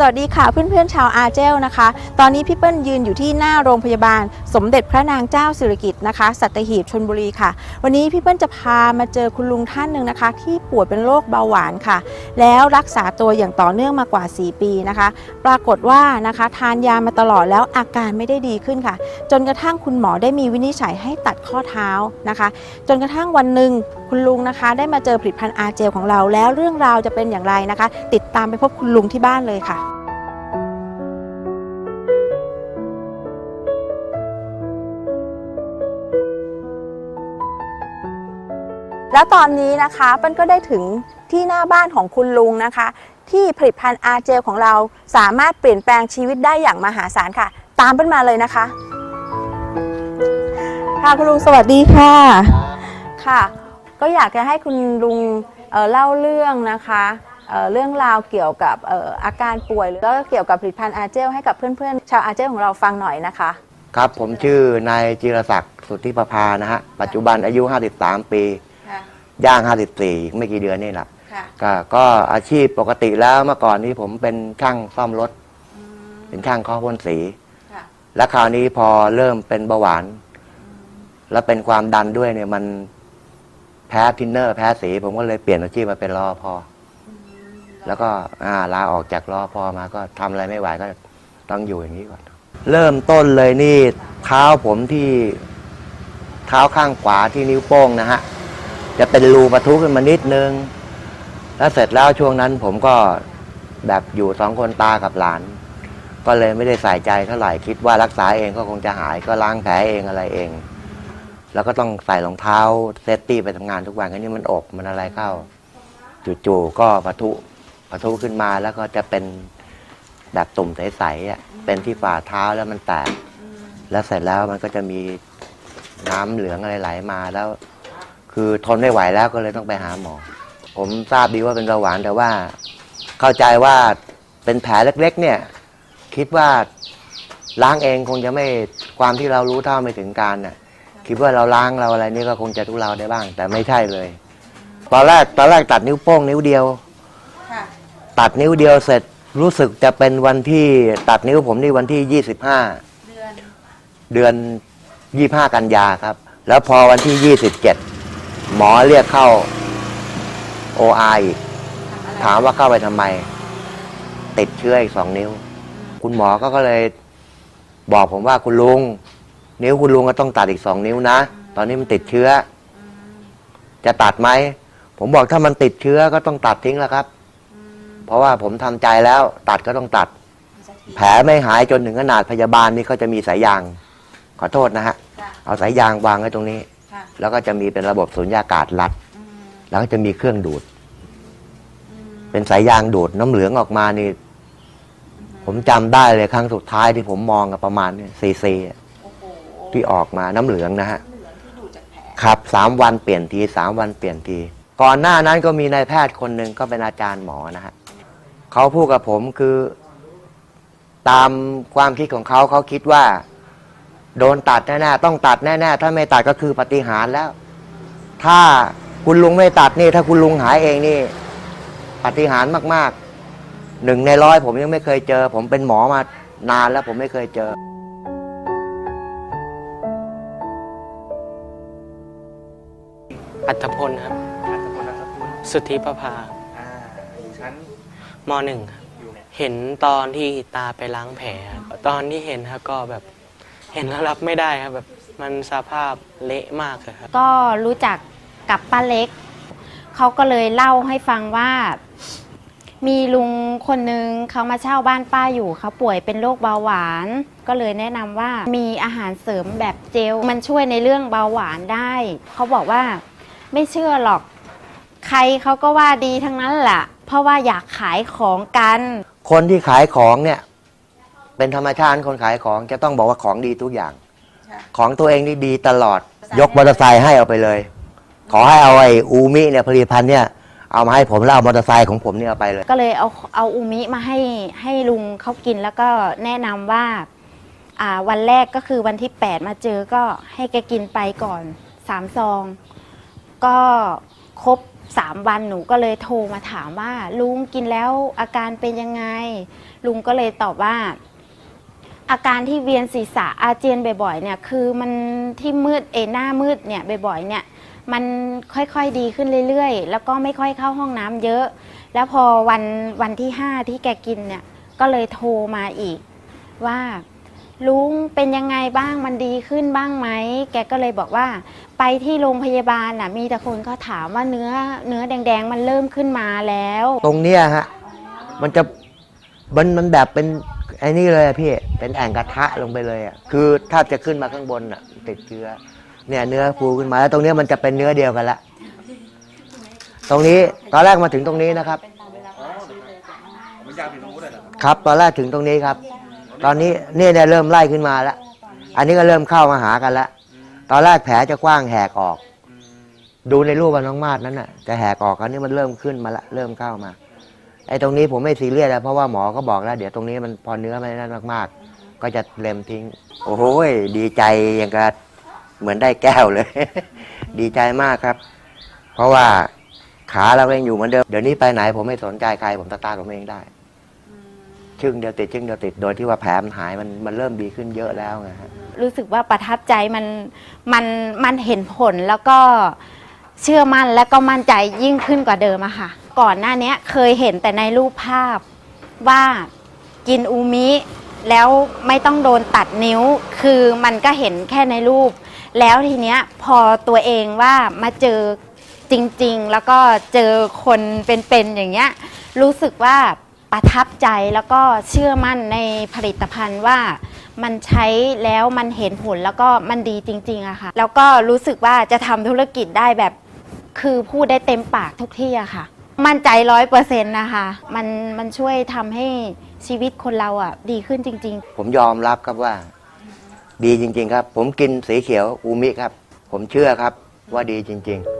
สวัสดีค่ะเพื่อนๆชาวอาเจลนะคะ ตอนนี้พี่เปิ้ลยืนอยู่ที่หน้าโรงพยาบาล สมเด็จพระนางเจ้าสิริกิติ์นะคะ สัตหีบชนบุรีค่ะ วันนี้พี่เปิ้ลจะพามาเจอคุณลุงท่านหนึ่งนะคะ ที่ป่วยเป็นโรคเบาหวานค่ะ แล้วรักษาตัวอย่างต่อเนื่องมากว่า 4 ปีนะคะ ปรากฏว่านะคะทานยามาตลอดแล้วอาการไม่ได้ดีขึ้นค่ะ จนกระทั่งคุณหมอได้มีวินิจฉัยให้ตัดข้อเท้านะคะ จนกระทั่งวันหนึ่งคุณลุงนะคะ ได้มาเจอผลิตภัณฑ์อาเจลของเราแล้วเรื่องราวจะเป็นอย่างไรนะคะ ติดตามไปพบคุณลุงที่บ้านเลยค่ะ แล้วตอนนี้นะคะเปิ้ลก็ได้ถึงที่หน้าบ้านของคุณลุงนะคะ ที่ผลิตภัณฑ์อาเจลของเราสามารถเปลี่ยนแปลงชีวิตได้อย่างมหาศาลค่ะ ตามเปิ้ลมาเลยนะคะ ค่ะคุณลุงสวัสดีค่ะค่ะ ก็อยากจะให้คุณลุงเอ่อเล่าเรื่องนะคะเอ่อเรื่องราวเกี่ยวกับเอ่ออาการป่วยหรือก็เกี่ยวกับผลิตภัณฑ์อาเจลให้กับเพื่อนๆ ชาวอาเจลของเราฟังหน่อยนะคะ ครับผมชื่อนายจิรศักดิ์สุทธิประภานะฮะปัจจุบันอายุ 53 ปีค่ะ ย่าง54อีกไม่กี่เดือนนี่แหละค่ะก็ก็อาชีพปกติแล้วเมื่อก่อนนี้ผมเป็นช่างซ่อมรถเป็นช่างเคาะพ่นสี ค่ะและคราวนี้พอเริ่มเป็นเบาหวาน แล้วเป็นความดันด้วยเนี่ยมันแพ้ทินเนอร์แพ้สี ผมก็เลยเปลี่ยนอาชีพมาเป็นรอพอแล้วก็อ่าลาออกจากรอพอมาก็ทำอะไรไม่ไหวก็ต้องอยู่อย่างนี้ก่อน เริ่มต้นเลยนี่เท้าผมที่เท้าข้างขวาที่นิ้วโป้งนะฮะ จะเป็นรูปะทุขึ้นมานิดนึง แล้วเสร็จแล้วช่วงนั้นผมก็แบบอยู่สองคนตากับหลาน ก็เลยไม่ได้ใส่ใจเท่าไหร่คิดว่ารักษาเองก็คงจะหายก็ล้างแผลเองอะไรเอง แล้วก็ต้องใส่รองเท้าเซฟตี้ไปทำงานทุกวันอันนี้มันอกมันอะไรเข้าจู่ๆก็ปะทุปะทุขึ้นมาแล้วก็จะเป็นแบบตุ่มใสๆอะเป็นที่ฝ่าเท้าแล้วมันแตก แล้วเสร็จแล้วมันก็จะมีน้ำเหลืองอะไรไหลมาแล้ว คือทนไม่ไหวแล้วก็เลยต้องไปหาหมอ ผมทราบดีว่าเป็นเบาหวานแต่ว่า เข้าใจว่าเป็นแผลเล็ก ๆ เนี่ย คิดว่าล้างเองคงจะไม่ความที่เรารู้เท่าไม่ถึงการน่ะ คิดว่าเราล้างเราอะไรนี่ก็คงจะทุเลาได้บ้าง แต่ไม่ใช่เลย ตอนแรกตอนแรกตัดนิ้วโป้งนิ้วเดียว ค่ะ ตัดนิ้วเดียวเสร็จรู้สึกจะเป็นวันที่ตัดนิ้วผมนี่วันที่ยี่สิบห้าเดือน เดือนยี่ห้ากันยาครับ แล้วพอวันที่ยี่สิบเจ็ด หมอเรียกเข้าโอไอีก ถามว่าเข้าไปทำไม ติดเชื้ออีกสองนิ้ว คุณหมอก็ก็เลย บอกผมว่าคุณลุง นิ้วคุณลุงก็ต้องตัดอีกสองนิ้วนะ ตอนนี้มันติดเชื้อ จะตัดไหม ผมบอกถ้ามันติดเชื้อก็ต้องตัดทิ้งแล้วครับ เพราะว่าผมทำใจแล้ว ตัดก็ต้องตัด แผลไม่หายจนถึงขนาดพยาบาลนี่เขาจะมีสายยาง ขอโทษนะฮะค่ะเอาสายยางวางไว้ตรงนี้ค่ะ แล้วก็จะมีเป็นระบบสุญญากาศรัด แล้วก็จะมีเครื่องดูด เป็นสายยางดูดน้ำเหลืองออกมานี่ ผมจำได้เลยครั้งสุดท้ายที่ผมมองอะประมาณซีซีโอ้โหที่ออกมาน้ำเหลืองนะฮะเหลืองที่ดูดจากแผลครับสามวันเปลี่ยนทีสามวันเปลี่ยนที ก่อนหน้านั้นก็มีนายแพทย์คนหนึ่งก็เป็นอาจารย์หมอนะฮะเขาพูดกับผมคือ ตามความคิดของเขาเขาคิดว่า โดนตัดแน่ๆต้องตัดแน่ๆถ้าไม่ตัดก็คือปฏิหารย์แล้ว ถ้าคุณลุงไม่ตัดนี่ ถ้าคุณลุงหายเองนี่ปฏิหารย์มากๆหนึ่งในร้อยผมยังไม่เคยเจอ ผมเป็นหมอมานานแล้วผมไม่เคยเจออัตพลครับ อัตพลนามสกุลสุทธิประภาอ่าอยู่ชั้นมหนึ่งครับ อยู่เนี่ย เห็นตอนที่ตาไปล้างแผลครับตอนที่เห็นครับก็แบบ เห็นแล้วรับไม่ได้ครับแบบมันสภาพเละมากเลยครับ ก็รู้จักกับป้าเล็ก เขาก็เลยเล่าให้ฟังว่า มีลุงคนนึงเขามาเช่าบ้านป้าอยู่เขาป่วยเป็นโรคเบาหวาน ก็เลยแนะนำว่ามีอาหารเสริมแบบเจล มันช่วยในเรื่องเบาหวานได้ เขาบอกว่าไม่เชื่อหรอก ใครเขาก็ว่าดีทั้งนั้นแหละเพราะว่าอยากขายของกัน คนที่ขายของเนี่ย เป็นธรรมชาติคนขายของจะต้องบอกว่าของดีทุกอย่างค่ะของตัวเองนี่ดีตลอด ยกมอเตอร์ไซค์ให้เอาไปเลย ขอให้เอาไอ้อูมิเนี่ยผลิตภัณฑ์เนี่ยเอามาให้ผมแล้วเอามอเตอร์ไซค์ของผมเนี่ยเอาไปเลย ก็เลยเอาเอาอูมิมาให้ให้ลุงเขากินแล้วก็แนะนำว่าอ่าวันแรกก็คือวันที่ 8 มาเจอก็ให้แกกินไปก่อนสามซอง ก็ครบสามวันหนูก็เลยโทรมาถามว่า ลุงกินแล้วอาการเป็นยังไง ลุงก็เลยตอบว่า อาการที่เวียนศีรษะอาเจียนบ่อยๆเนี่ยคือมันที่มืดเอหน้ามืดเนี่ยบ่อยๆเนี่ยมันค่อยๆดีขึ้นเรื่อยๆ แล้วก็ไม่ค่อยเข้าห้องน้ำเยอะ แล้วพอวันวันที่ห้าที่แกกินเนี่ยก็เลยโทรมาอีก ว่าลุงเป็นยังไงบ้างมันดีขึ้นบ้างไหมแกก็เลยบอกว่า ไปที่โรงพยาบาลน่ะมีแต่คนเขาถามว่าเนื้อเนื้อแดง ๆ มันเริ่มขึ้นมาแล้ว ตรงเนี้ยฮะมันจะมันมันแบบเป็น ไอ้นี่เลยอะพี่เป็นแอ่งกระทะลงไปเลยอะคือถ้าจะขึ้นมาข้างบนอะติดเชื้อเนี่ยเนื้อฟูขึ้นมาแล้วตรงเนี้มันจะเป็นเนื้อเดียวกันละตรงนี้ตอนแรกมาถึงตรงนี้นะครับ มันยาวถึงตรงนู้นเลยเหรอครับตอนแรกถึงตรงนี้ครับ ตอนนี้เนี่ยเนี่ยเริ่มไล่ขึ้นมาแล้วอันนี้ก็เริ่มเข้ามาหากันแล้วตอนแรกแผลจะกว้างแหกออก ดูในรูปกับน้องมาดนั้นน่ะจะแหกออกคราวนี้มันเริ่มขึ้นมาละเริ่มเข้ามา ไอ้ตรงนี้ผมไม่ซีเรียสแล้วเพราะว่าหมอก็บอกแล้ว เดี๋ยวตรงนี้มันพอเนื้อมันนั่นมากๆ ก็จะเล็มทิ้ง โอ้โหยดีใจอย่างกับเหมือนได้แก้วเลย ดีใจมากครับ เพราะว่าขาเราก็ยังอยู่เหมือนเดิม เดี๋ยวนี้ไปไหนผมไม่สนใจใครผมตาตาร์ทผมเองได้ ชึ่งเดียวติดชึ่งเดียวติดโดยที่ว่าแผลมันหายมันมันเริ่มดีขึ้นเยอะแล้วไงฮะรู้สึกว่าประทับใจมันมันมันเห็นผลแล้วก็เชื่อมั่นและก็มั่นใจยิ่งขึ้นกว่าเดิมอะค่ะ ก่อนหน้านี้เคยเห็นแต่ในรูปภาพว่ากินอูมิแล้วไม่ต้องโดนตัดนิ้ว คือมันก็เห็นแค่ในรูป แล้วทีเนี้ยพอตัวเองว่ามาเจอจริง ๆ แล้วก็เจอคนเป็นๆอย่างเงี้ย รู้สึกว่าประทับใจแล้วก็เชื่อมั่นในผลิตภัณฑ์ว่ามันใช้แล้วมันเห็นผลแล้วก็มันดีจริงๆอะค่ะ แล้วก็รู้สึกว่าจะทำธุรกิจได้แบบ คือพูดได้เต็มปากทุกที่อะค่ะ มั่นใจร้อยเปอร์เซ็นต์นะคะมันมันช่วยทำให้ชีวิตคนเราอะ ดีขึ้นจริงๆผมยอมรับครับว่า ดีจริง ๆ ครับ ผมกินสีเขียวอูมิครับ ผมเชื่อครับว่าดีจริง ๆ